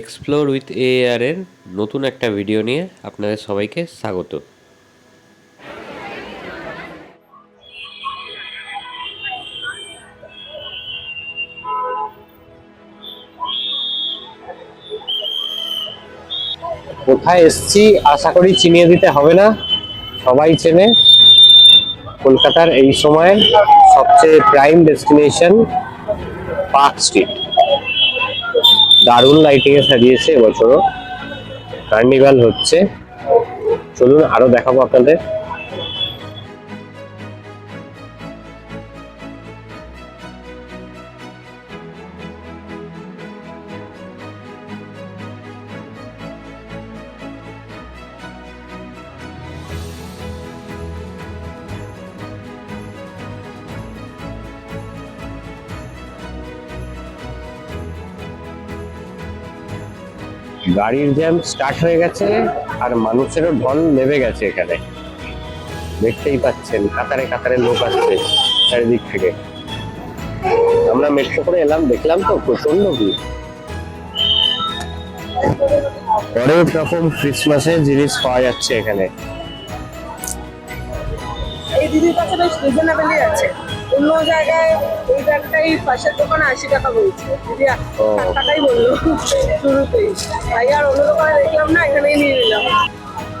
Explore with AR এর নতুন একটা ভিডিও নিয়ে আপনাদের সবাইকে স্বাগত। কোথায় এসছি আশা করি চিনিয়ে দিতে হবে না। সবাই চেনে কলকাতার এই সময় সবচেয়ে প্রাইম ডেস্টিনেশন পার্ক স্ট্রিট। দারুণ লাইটিং এ সাজিয়েছে এবছরও। কার্নিভাল হচ্ছে। চলুন আরও দেখাবো আপনাদের। গাড়ির জ্যাম স্টার্ট হয়ে গেছে আর মানুষেরও ঢল নেমে গেছে এখানে। দেখতেই পাচ্ছেন, কাতারে কাতারে লোক আসছে চারিদিক থেকে। আমরা মেট্রো করে এলাম, দেখলাম তো প্রচণ্ড ভিড়। অনেক রকম ক্রিসমাসের জিনিস পাওয়া যাচ্ছে এখানে। এই দিদির কাছে বেশ রিজনেবলই আছে। অন্য জায়গায় এই ব্যাগটাই পাশের দোকানে আশি টাকা বলছে। দিদি ও। ষাট টাকাই বলল শুরুতেই। তাই আর অন্য দোকানে দেখলাম না এখানেই নিয়ে নিলাম।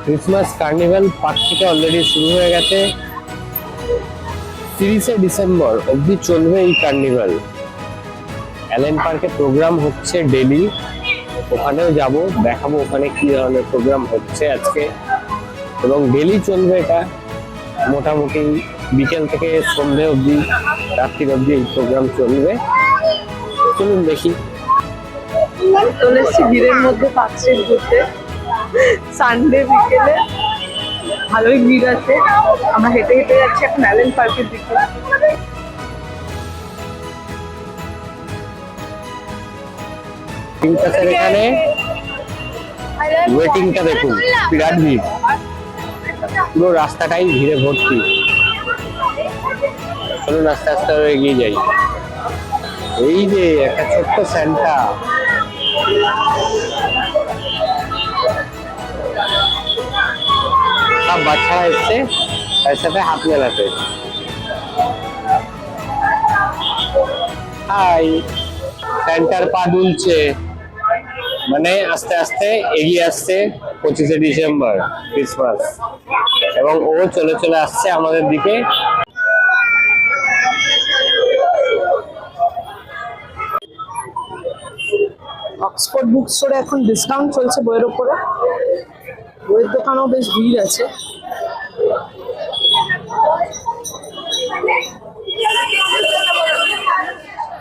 ক্রিসমাস কার্নিভাল পার্ক থেকে অলরেডি শুরু হয়ে গেছে। তিরিশে ডিসেম্বর অবধি চলবে এই কার্নিভাল। অ্যালেন পার্কে প্রোগ্রাম হচ্ছে ডেলি ওখানেও যাব দেখাবো ওখানে কি ধরনের প্রোগ্রাম হচ্ছে আজকে। এবং ডেলি চলবে এটা। মোটামুটি বিকেল থেকে সন্ধে অবধি রাত্রির অবধি এই প্রোগ্রাম চলবে। চলুন দেখি। চলে ভিড়ের মধ্যে পাচ্ছি ঘুরতে। সানডে বিকেলে ভালোই ভিড় আছে। আমরা হেঁটে হেঁটে যাচ্ছি এখন অ্যালেন পার্কের দিকে। এখানে ওয়েটিংটা দেখুন বিরাট ভিড়। পুরো রাস্তাটাই ভিড়ে ভর্তি। চলুন আস্তে আস্তে এগিয়ে যাই। এই যে একটা ছোট্ট স্যান্টা। সব বাচ্চারা এসছে, তার সাথে হাত মেলাতে। হাই পা দুলছে। মানে আস্তে আস্তে এগিয়ে আসছে পঁচিশে ডিসেম্বর, ক্রিসমাস। এবং ও চলে চলে আসছে আমাদের দিকে। অক্সফোর্ড বুক স্টোরে এখন ডিসকাউন্ট চলছে বইয়ের ওপরে বইয়ের দোকানেও বেশ ভিড় আছে।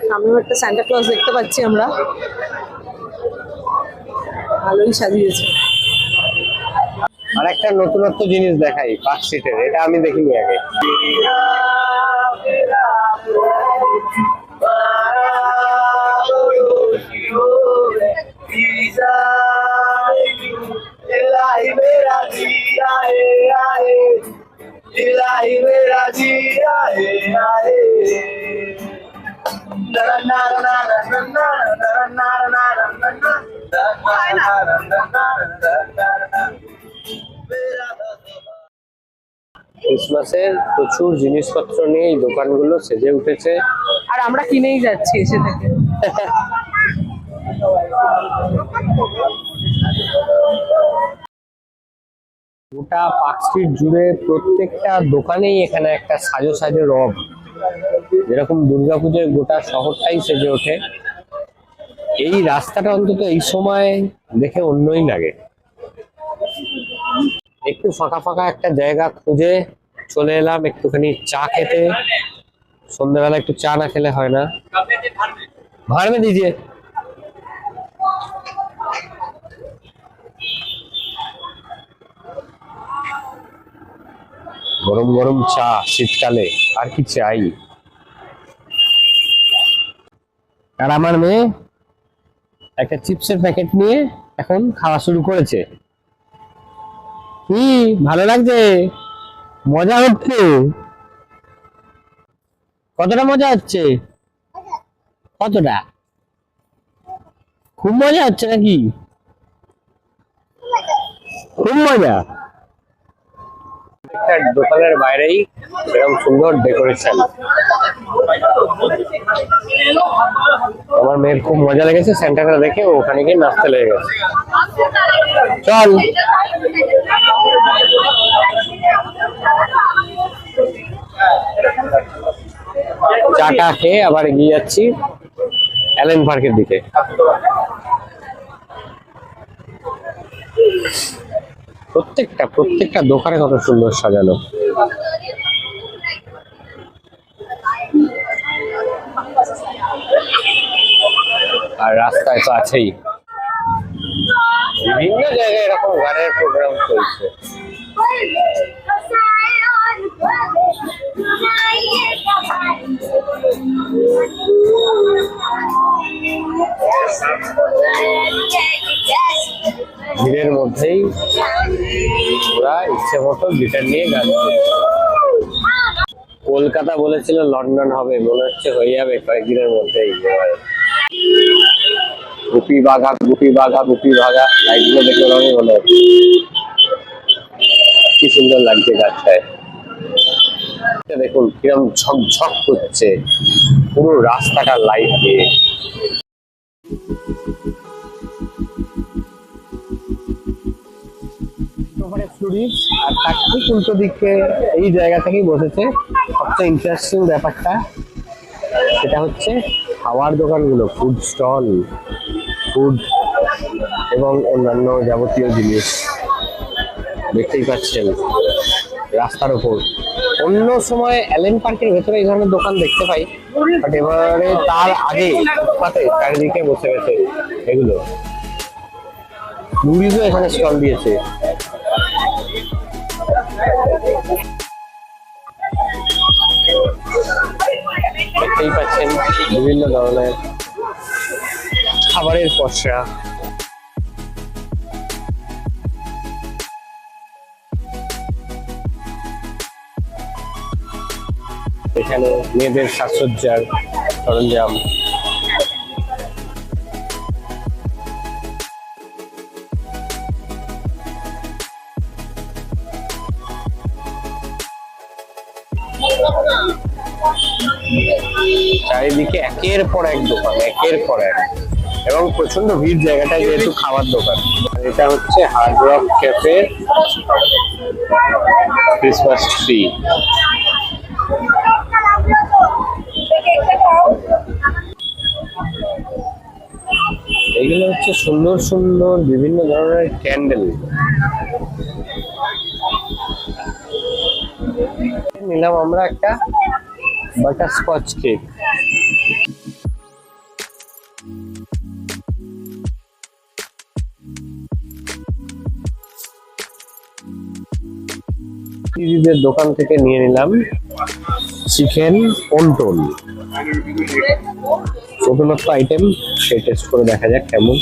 সামনেও একটা স্যান্টা ক্লজ দেখতে পাচ্ছি আমরা। ভালোই সাজিয়েছে। আর একটা নতুনত্ব জিনিস দেখাই, পার্ক স্ট্রিটের এটা আমি দেখিনি আগে। ক্রিসমাসের প্রচুর জিনিসপত্র নিয়ে এই দোকানগুলো সেজে উঠেছে। আর আমরা কিনেই যাচ্ছি এসে থেকে। গোটা পার্ক স্ট্রিট জুড়ে প্রত্যেকটা দোকানেই এখানে একটা সাজো সাজো রব। যেরকম দুর্গাপুজোয় গোটা শহরটাই সেজে ওঠে। এই রাস্তাটা অন্তত এই সময় দেখে অন্যই লাগে। একটু ফাঁকা ফাঁকা একটা জায়গা খুঁজে চলে এলাম, একটুখানি চা খেতে। সন্ধ্যাবেলা একটু চা না খেলে হয় না। ভাড় মে গরম গরম চা শীতকালে, আর কি চাই? আর আমার মেয়ে একটা চিপসের প্যাকেট নিয়ে এখন খাওয়া শুরু করেছে। কি, ভালো লাগছে? মজা হচ্ছে? কতটা মজা হচ্ছে? কতটা? খুব মজা হচ্ছে নাকি? খুব মজা। একটা দোকানের বাইরেই এরকম সুন্দর ডেকোরেশন। আমার মেয়ের খুব মজা লেগেছে সেন্টারটা দেখে ওখানে গিয়ে নাচতে লেগে গেছে। চল। চাটা খেয়ে আবার এগিয়ে যাচ্ছি অ্যালেন পার্কের দিকে। প্রত্যেকটা প্রত্যেকটা দোকানে কত সুন্দর সাজানো। আর রাস্তায় তো আছেই। বিভিন্ন জায়গায় এরকম গানের প্রোগ্রাম চলছে। গিটার নিয়ে গান কলকাতা বলেছিল লন্ডন হবে, মনে হচ্ছে হয়ে যাবে কয়েকদিনের মধ্যেই। গুপি বাঘা গুপি বাঘা গুপি বাঘা, লাইটগুলো দেখে ওরকমই মনে হচ্ছে। কি সুন্দর লাগছে গাছটায়। দেখুন, কিরম ঝকঝক করছে। পুরো রাস্তাটা লাইট দিয়ে। ওখানে ফ্লুরিজ আর তার ঠিক উল্টো দিকে এই জায়গা থেকেই বসেছে। সবচেয়ে ইন্টারেস্টিং ব্যাপারটা সেটা হচ্ছে খাওয়ার দোকানগুলো ফুড স্টল ফুড এবং অন্যান্য যাবতীয় জিনিস। দেখতেই পাচ্ছেন, রাস্তার উপর। অন্য সময় অ্যালেন পার্কের ভেতরে এই ধরনের দোকান দেখতে পাই বাট এবারে তার আগে ফুটপাতে চারিদিকে বসে গেছে এগুলো। মুড়িজও এখানে স্টল দিয়েছে। দেখতেই পাচ্ছেন বিভিন্ন ধরনের খাবারের পসরা। এখানে মেয়েদের সাজসজ্জার সরঞ্জাম। চারিদিকে একের পর এক দোকান, একের পর এক। এবং প্রচণ্ড ভিড় জায়গাটা যেহেতু খাবার দোকান। এটা হচ্ছে Hard Rock Cafe Christmas tree এগুলো হচ্ছে সুন্দর সুন্দর বিভিন্ন ধরনের ক্যান্ডেল নিলাম আমরা একটা বাটার স্কচ কেক দিদিদের দোকান থেকে নিয়ে নিলাম চিকেন পন্টন। নতুনত্ব আইটেম সেই টেস্ট করে দেখা যাক কেমন।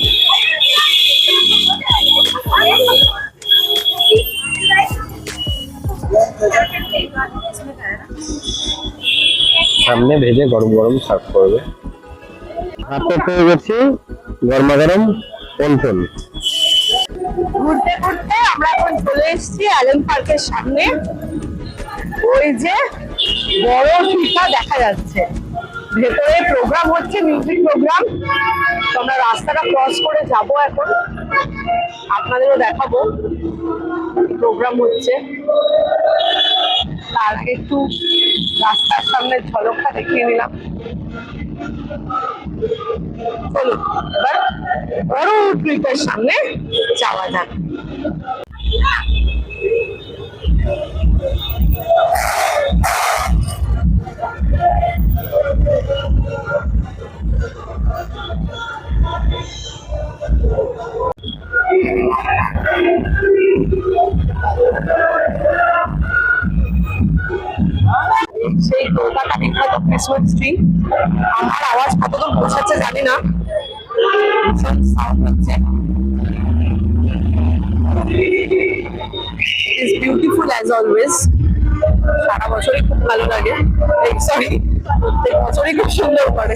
সামনে ভেজে গরম গরম সার্ভ করবে। হাতে পেয়ে গেছি গরমা গরম পন্টন। ঘুরতে ঘুরতে আমরা এখন চলে এসেছি অ্যালেন পার্কের সামনে। ওই যে বড় ফিতা দেখা যাচ্ছে। ভেতরে প্রোগ্রাম হচ্ছে মিউজিক প্রোগ্রাম আমরা রাস্তাটা ক্রস করে যাব এখন। আপনাদেরও দেখাবো প্রোগ্রাম হচ্ছে। তার আগে একটু রাস্তার সামনে ঝলকটা দেখিয়ে নিলাম। চলুন এবার সামনে যাওয়া যাক। আমার আওয়াজ কতদূর পৌঁছাচ্ছে জানি ইজ বিউটিফুল অ্যাজ অলওয়েজ সারা বছরই খুব ভালো লাগে। সরি প্রত্যেক বছরই খুব সুন্দর করে।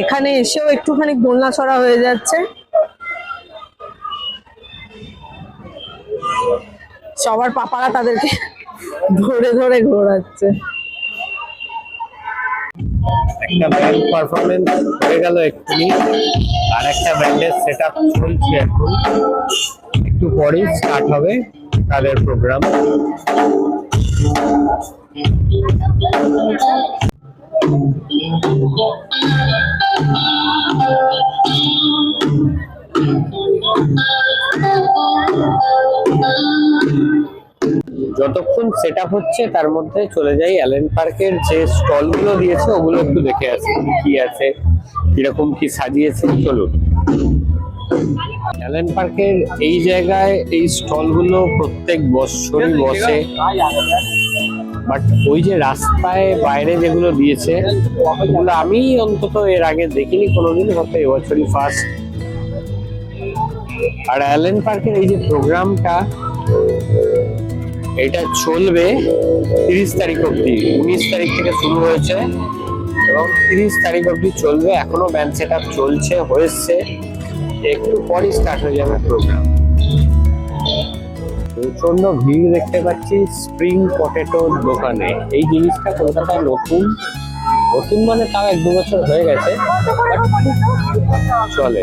এখানে এসেও একটুখানি দোলনা ছড়া হয়ে যাচ্ছে। সবার পাপারা তাদেরকে ধরে ধরে ঘোরাচ্ছে। একটা পারফরমেন্স হয়ে গেল এক্ষুনি। আর একটা এখন। একটু স্টার্ট হবে তাদের প্রোগ্রাম সেট হচ্ছে, তার মধ্যে চলে যাই অ্যালেন পার্কের যে স্টলগুলো দিয়েছে, ওগুলো একটু দেখে আসি, কি আছে, কীরকম কি সাজিয়েছে, চলুন। অ্যালেন পার্কের এই জায়গায় এই স্টলগুলো প্রত্যেক বছরই বসে। বাট ওই যে রাস্তায় বাইরে যেগুলো দিয়েছে, ওগুলো আমি অন্তত এর আগে দেখিনি কোনোদিন, হয়তো এবছরই ফার্স্ট আর অ্যালেন পার্কের এই যে প্রোগ্রামটা এটা চলবে তিরিশ তারিখ অবধি। উনিশ তারিখ থেকে শুরু হয়েছে এবং তিরিশ তারিখ অবধি চলবে। এখনও ব্যান্ড সেট আপ চলছে, হয়েছে। একটু পরই স্টার্ট হয়ে যাবে প্রোগ্রাম প্রচণ্ড ভিড় দেখতে পাচ্ছি স্প্রিং পটেটোর দোকানে। এই জিনিসটা কলকাতায় নতুন। নতুন মানে তাও এক দু বছর হয়ে গেছে চলে।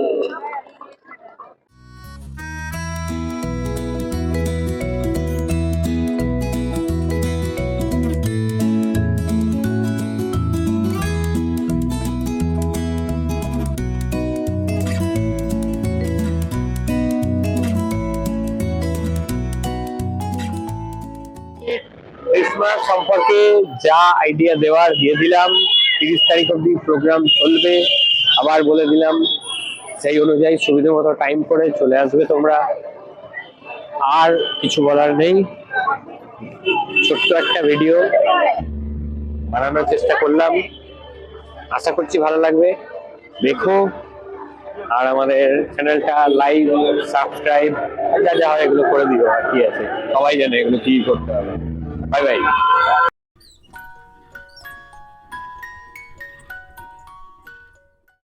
সম্পর্কে যা আইডিয়া দেওয়ার দিয়ে দিলাম, তিরিশ তারিখ অব্দি প্রোগ্রাম চলবে। আবার বলে দিলাম, সেই অনুযায়ী সুবিধা মতো টাইম করে চলে আসবে তোমরা। আর কিছু বলার নেই। ছোট্ট একটা ভিডিও বানানোর চেষ্টা করলাম। আশা করছি ভালো লাগবে। দেখো, আর আমাদের চ্যানেলটা লাইক সাবস্ক্রাইব যা যা হয় এগুলো করে দিও, আর কি আছে। সবাই জানে এগুলো কি করতে হবে। Highway